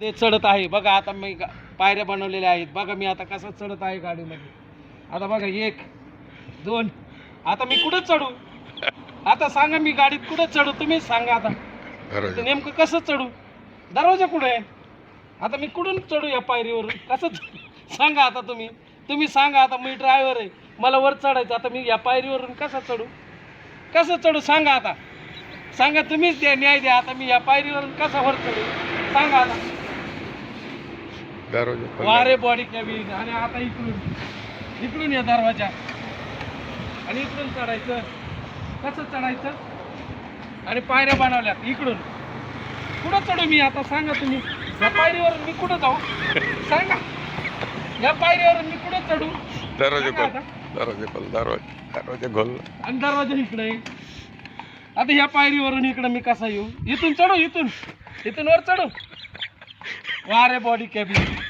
ते चढत आहे. बघा आता मी पायऱ्या बनवलेल्या आहेत. बघा मी आता कसं चढत आहे गाडीमध्ये. आता बघा एक दोन. आता मी कुठं चढू? आता सांगा मी गाडीत कुठं चढू? तुम्हीच सांगा आता. नेमकं कसं चढू? दरवाजा कुठे आहे? आता मी कुठून चढू या पायरीवरून? कसं सांगा आता तुम्ही. तुम्ही सांगा आता मी ड्रायव्हर आहे. मला वर चढायचं. आता मी या पायरीवरून कसं चढू? कसं चढू? सांगा आता. सांगा तुम्हीच द्या न्याय द्या. आता मी या पायरीवरून कसा वर चढू? सांगा आता. वारे बॉडी कॅबिन आणि आता इकडून इकडून या दरवाजा. आणि इकडून चढायचं. कसं चढायचं? आणि पायऱ्या बनवल्यात इकडून. कुठं चढू मी आता? सांगा तुम्ही. या पायरीवरून मी कुठं जाऊ? सांगा. या पायरीवरून मी कुठं चढू? दरवाजे खोल. दरवाजे खोल दरवाजे दरवाजे खोल. आणि दरवाजा इकडे. आता ह्या पायरीवरून इकडं मी कसा येऊ? इथून चढू इथून. इथून वर चढू. वारे बॉडी कॅबिन